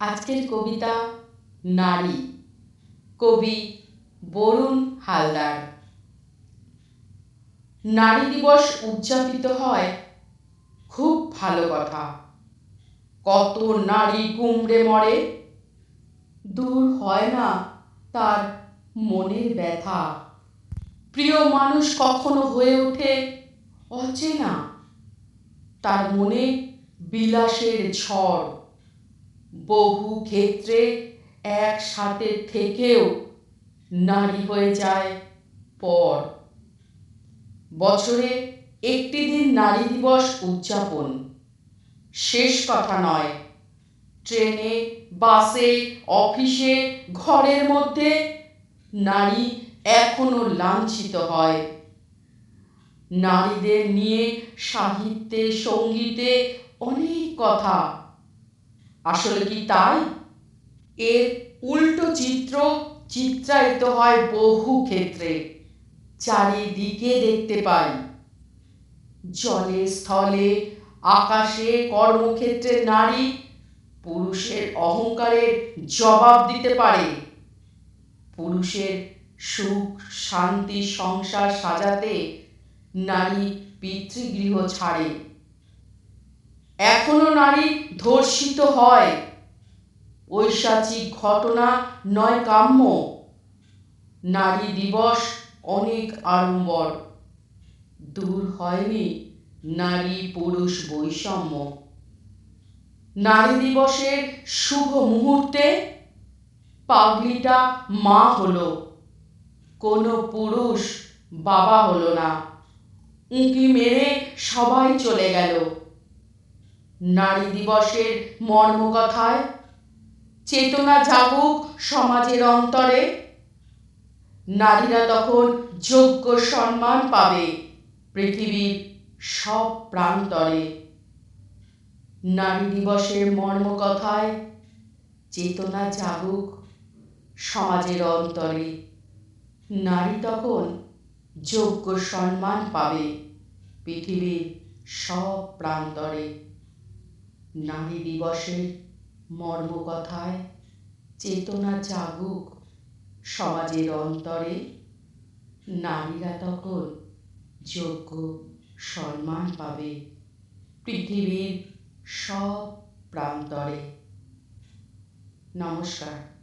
আজকের কবিতা নারী। কবি বরুণ হালদার। নারী দিবস উদযাপিত হয় খুব ভালো কথা। কত নারী কুমড়ে মরে, দূর হয় না তার মনের ব্যথা। প্রিয় মানুষ কখনো হয়ে ওঠে অচেনা, তার মনে বিলাসের ঝড়। বহু ক্ষেত্রে একসাথে থেকেও নারী হয়ে যায় পর। বছরে একটি দিন নারী দিবস উদযাপন। শেষ কথা নয়, ট্রেনে, বাসে, অফিসে, ঘরের মধ্যে নারী এখনও লাঞ্ছিত হয়। নারীদের নিয়ে সাহিত্যে, সঙ্গীতে অনেক কথা আসলে কি তাই? এর উল্টো চিত্র চিত্রায়িত হয় বহু ক্ষেত্রে। চারিদিকে দেখতে পাই। জলে, স্থলে, আকাশে, কর্মক্ষেত্রে নারী, পুরুষের অহংকারের জবাব দিতে পারে। পুরুষের সুখ, শান্তি, সংসার সাজাতে নারী পিতৃগৃহ ছাড়ে। এখনও নারী ধর্ষিত হয়। ঐশাচিক ঘটনা নয় কাম্য। নারী দিবস অনেক আড়ম্বর। দূর হয়নি নারী পুরুষ বৈষম্য। নারী দিবসের শুভ মুহূর্তে পাগলিটা মা হলো। কোনো পুরুষ বাবা হলো না। উঁকি মেরে সবাই চলে গেল। নারী দিবসের মর্মকথায়। চেতনা জাগুক সমাজের অন্তরে। নারীরা তখন যোগ্য সম্মান পাবে পৃথিবীর সব প্রান্তরে। নারী দিবসের মর্মকথায় চেতনা জাগুক সমাজের অন্তরে। নারী তখন যোগ্য সম্মান পাবে পৃথিবীর সব প্রান্তরে। নারী দিবসের মর্মকথায় চেতনা জাগুক সমাজের অন্তরে। নারীরা তখন যোগ্য সম্মান পাবে পৃথিবীর সব প্রান্তরে। নমস্কার।